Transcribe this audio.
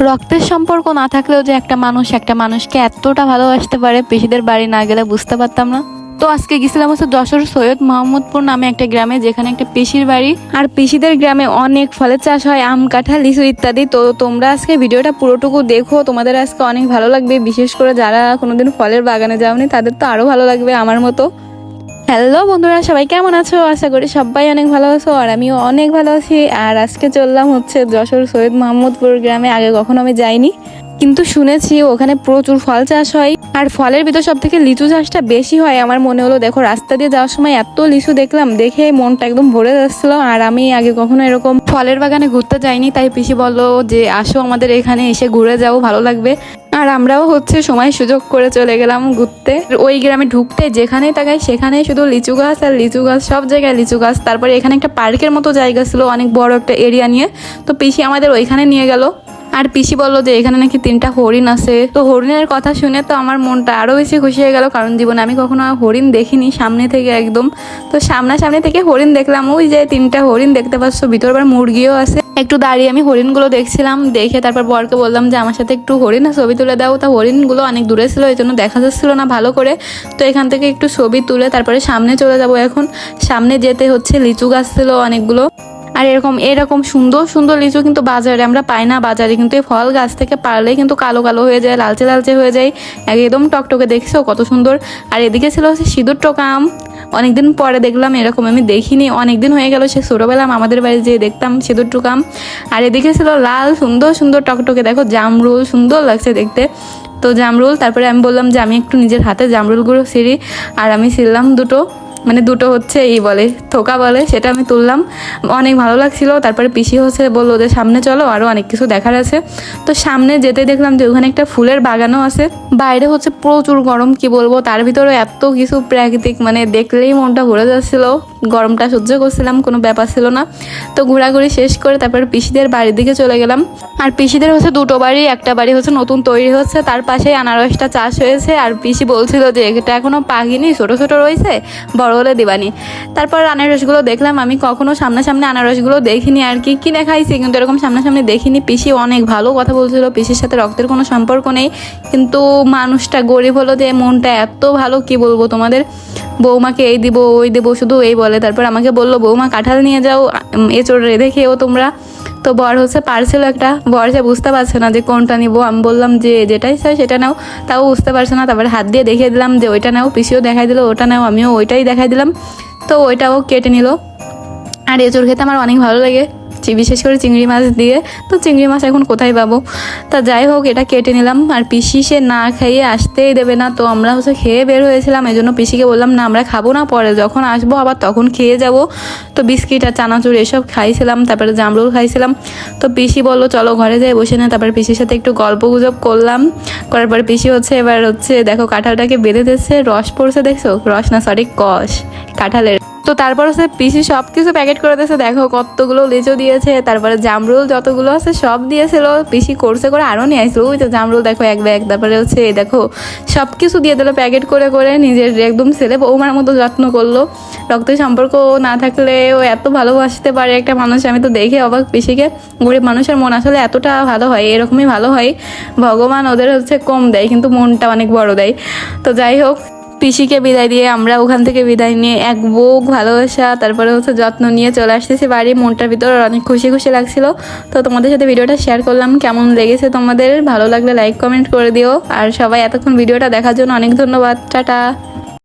রক্তের সম্পর্ক না থাকলেও যে একটা মানুষ একটা মানুষকে এতটা ভালোবাসতে পারে পিসিদের বাড়ি না গেলে বুঝতে পারতাম না। তো আজকে গেছিলাম হচ্ছে যশোর সৈয়দ মোহাম্মদপুর নামে একটা গ্রামে, যেখানে একটা পিসির বাড়ি। আর পিসিদের গ্রামে অনেক ফলের চাষ হয়, আম, কাঁঠাল, লিচু ইত্যাদি। তো তোমরা আজকে ভিডিওটা পুরোটুকু দেখো। তোমাদের আজকে অনেক ভালো লাগবে। বিশেষ করে যারা কোনোদিন ফলের বাগানে যাওনি, তাদের তো আরও ভালো লাগবে আমার মতো। হ্যালো বন্ধুরা, সবাই কেমন আছো? আশা করি সবাই অনেক ভালো আছো আর আমিও অনেক ভালো আছি। আর আজকে চললাম হচ্ছে যশোর সৈয়দ মোহাম্মদপুর গ্রামে। আগে কখনো আমি যাইনি, কিন্তু শুনেছি ওখানে প্রচুর ফল চাষ হয়। আর ফলের ভিতর সব থেকে লিচু চাষটা বেশি হয়। আমার মনে হলো, দেখো, রাস্তা দিয়ে যাওয়ার সময় এত লিচু দেখলাম দেখে মনটা একদম ভরে যাচ্ছিল। আর আমি আগে কখনো এরকম ফলের বাগানে ঘুরতে যাইনি, তাই পিসি বলল যে, আসো আমাদের এখানে এসে ঘুরে যাও, ভালো লাগবে। আর আমরাও হচ্ছে সময় সুযোগ করে চলে গেলাম ঘুরতে। ওই গ্রামে ঢুকতে যেখানে তাকাই সেখানে শুধু লিচু গাছ আর লিচু গাছ, সব জায়গায় লিচু গাছ। তারপরে এখানে একটা পার্কের মতো জায়গা ছিল, অনেক বড় একটা এরিয়া নিয়ে। তো পিসি আমাদের ওইখানে নিয়ে গেল। আর পিসি বলল যে, এখানে নাকি তিনটা হরিণ আছে। তো হরিণের কথা শুনে তো আমার মনটা আরও বেশি খুশি হয়ে গেল, কারণ জীবনে আমি কখনো হরিণ দেখিনি সামনে থেকে একদম। তো সামনাসামনি থেকে হরিণ দেখলাম, ওই যে তিনটা হরিণ দেখতে পাচ্ছ, ভিতর আবার মুরগিও আছে। একটু দাঁড়িয়ে আমি হরিণগুলো দেখছিলাম, দেখে তারপর বরকে বললাম যে, আমার সাথে একটু হরিণ ছবি তুলে দাও। তা হরিণগুলো অনেক দূরে ছিল, এই জন্য দেখা যাচ্ছিল না ভালো করে। তো এখান থেকে একটু ছবি তুলে তারপরে সামনে চলে যাব এখন। সামনে যেতে হচ্ছে লিচু গাছ ছিল অনেকগুলো। আর এরকম এরকম সুন্দর সুন্দর লিচু কিন্তু বাজারে, আমরা পাই না বাজারে, কিন্তু এই ফল গাছ থেকে পারলে কিন্তু কালো কালো হয়ে যায়, লালচে লালচে হয়ে যায়। একদম টকটকে দেখছ, কত সুন্দর। আর এদিকে ছিল হচ্ছে সিঁদুর টকা আম। অনেকদিন পরে দেখলাম, এরকম আমি দেখিনি। অনেকদিন হয়ে গেল সে ছোটোবেলা আমাদের বাড়ি যেয়ে দেখতাম সিঁদুর টুকাম আর এদিকে ছিল লাল, সুন্দর সুন্দর টকটকে, দেখো জামরুল, সুন্দর লাগছে দেখতে। তো জামরুল, তারপরে আমি বললাম যে আমি একটু নিজের হাতে জামরুলগুলো ছিঁড়ি। আর আমি ছিঁড়লাম দুটো। মানে দুটো হচ্ছে এই বলে, থোকা বলে, সেটা আমি তুললাম। অনেক ভালো লাগছিল। তারপরে পিসি হচ্ছে বলল যে, সামনে চলো আরও অনেক কিছু দেখার আছে। তো সামনে যেতে দেখলাম যে, ওখানে একটা ফুলের বাগানও আছে। বাইরে হচ্ছে প্রচুর গরম, কি বলব? তার ভিতরে এত কিছু প্রাকৃতিক মানে দেখলেই মনটা ভরে যাচ্ছিল। গরমটা সহ্য করছিলাম, কোনো ব্যাপার ছিল না। তো ঘোরাঘুরি শেষ করে তারপর পিসিদের বাড়ির দিকে চলে গেলাম। আর পিসিদের হচ্ছে দুটো বাড়ি, একটা বাড়ি হচ্ছে নতুন তৈরি হচ্ছে, তার পাশেই আনারসটা চাষ হয়েছে। আর পিসি বলছিল যে এটা এখনও পাকিনি, ছোট ছোট রয়েছে, বড় হলে দিবানি। তারপর আনারসগুলো দেখলাম, আমি কখনো সামনাসামনি আনারসগুলো দেখিনি আর কি। কিনে খাইছি, কিন্তু এরকম সামনাসামনি দেখিনি। পিসি অনেক ভালো কথা বলছিল, পিসির সাথে রক্তের কোনো সম্পর্ক নেই। কিন্তু মানুষটা গরিব হলো যে, মনটা এত ভালো, কি বলব তোমাদের? বৌমাকে এই দিব, ওই দেবো, শুধু এই বলে। তারপর আমাকে বলল, বৌমা, কাঁঠাল নিয়ে যাও এঁচড় রেঁধে খেয়েও তোমরা। তো বর হচ্ছে পারছিল একটা। বর সে বুঝতে পারছে না যে কোনটা নিবো, আমি বললাম যে, যেটাই চাই সেটা নাও। তাও বুঝতে পারছে না, তারপর হাত দিয়ে দেখিয়ে দিলাম যে, ওইটা নাও। পিসিও দেখাই দিল, ওটা নাও। আমিও ওইটাই দেখাই দিলাম। তো ওইটাও কেটে নিল। আর এঁচড় খেতে আমার অনেক ভালো লাগে। চি- বিশেষ করে চিংড়ি মাছ দিয়ে। তো চিংড়ি মাছ এখন কোথায় পাবো? তা যাই হোক, এটা কেটে নিলাম। আর পিসি সে না খাইয়ে আসতেই দেবে না। তো আমরা হচ্ছে খেয়ে বের হয়েছিলাম এই জন্য পিসিকে বললাম, না, আমরা খাব না পরে। যখন আসব, আবার তখন খেয়ে যাব। তো বিস্কিট আর চানাচুর এসব খাইছিলাম, তারপরে জামরুল খাইছিলাম। তো পিসি বলল, চলো ঘরে যাই, বসে না। তারপরে পিসির সাথে একটু গল্প গুজব করলাম। করার পরে পিসি হচ্ছে এবার হচ্ছে, দেখো, কাঁঠালটাকে বেঁধে দিচ্ছে, রস পড়ছে, দেখছ? রস না সরি কষ, কাঁঠালের। তো তারপর হচ্ছে পিসি সব কিছু প্যাকেট করে দিয়েছে। দেখো কতগুলো লিচু দিয়েছে, তারপরে জামরুল যতগুলো আছে সব দিয়েছিল। পিসি কোর্সে করে আরও নিয়ে আসলো। ওই তো জামরুল দেখো এক ব্যাগ তারপরে হচ্ছে এই দেখো সব কিছু দিয়ে দিল প্যাকেট করে করে নিজের একদম ছেলে বৌমার মতো যত্ন করল। রক্তের সম্পর্ক না থাকলে ও এত ভালোবাসতে পারে একটা মানুষ। আমি তো দেখে অবাক পিসিকে। গরিব মানুষের মন আসলে এতটা ভালো হয়, এরকমই ভালো হয়। ভগবান ওদের হচ্ছে কম দেয়, কিন্তু মনটা অনেক বড় দেয়। তো যাই হোক পিসিকে বিদায় দিয়ে আমরা ওখান থেকে বিদায় নিয়ে এক বুক ভালোবাসা, তারপরে হচ্ছে যত্ন নিয়ে চলে আসতেছি বাড়ি। মনটার ভিতর অনেক খুশি খুশি লাগছিল। তো তোমাদের সাথে ভিডিওটা শেয়ার করলাম, কেমন লেগেছে তোমাদের? ভালো লাগলে লাইক কমেন্ট করে দিও। আর সবাই এতক্ষণ ভিডিওটা দেখার জন্য অনেক ধন্যবাদ। টাটা।